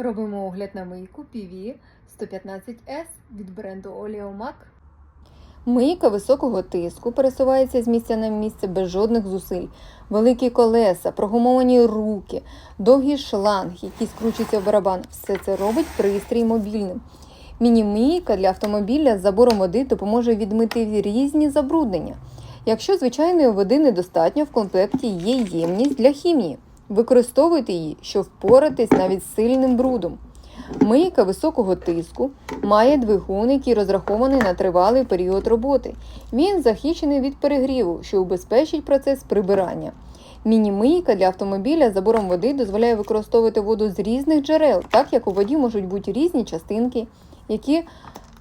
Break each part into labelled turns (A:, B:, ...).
A: Робимо огляд на мийку PV 115S від бренду Oleomac. Мийка високого тиску пересувається з місця на місце без жодних зусиль. Великі колеса, прогумовані руки, довгий шланг, який скручується в барабан. Все це робить пристрій мобільним. Міні-мийка для автомобіля з забором води допоможе відмити різні забруднення. Якщо звичайної води недостатньо, в комплекті є ємність для хімії. Використовуйте її, щоб впоратись навіть сильним брудом. Мийка високого тиску має двигун, який розрахований на тривалий період роботи. Він захищений від перегріву, що убезпечить процес прибирання. Міні-мийка для автомобіля з забором води дозволяє використовувати воду з різних джерел, так як у воді можуть бути різні частинки, які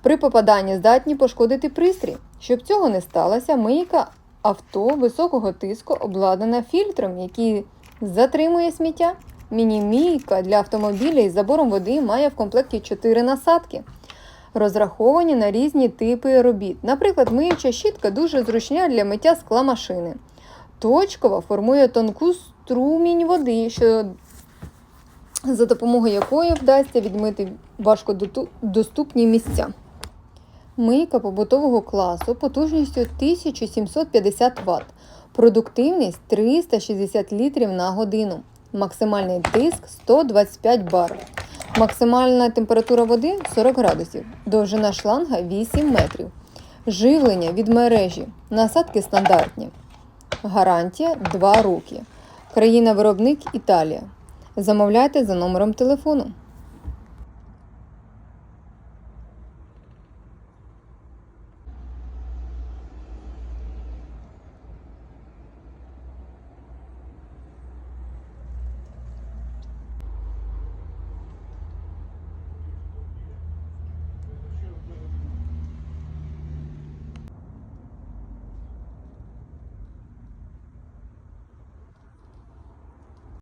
A: при попаданні здатні пошкодити пристрій. Щоб цього не сталося, мийка авто високого тиску обладнана фільтром, який затримує сміття. Міні-мійка для автомобіля із забором води має в комплекті 4 насадки, розраховані на різні типи робіт. Наприклад, миюча щітка дуже зручна для миття скла машини. Точкова формує тонку струмінь води, що за допомогою якої вдасться відмити важкодоступні місця. Мийка побутового класу потужністю 1750 Вт, продуктивність 360 літрів на годину, максимальний тиск 125 бар, максимальна температура води 40 градусів, довжина шланга 8 метрів, живлення від мережі, насадки стандартні, гарантія 2 роки, країна-виробник Італія. Замовляйте за номером телефону.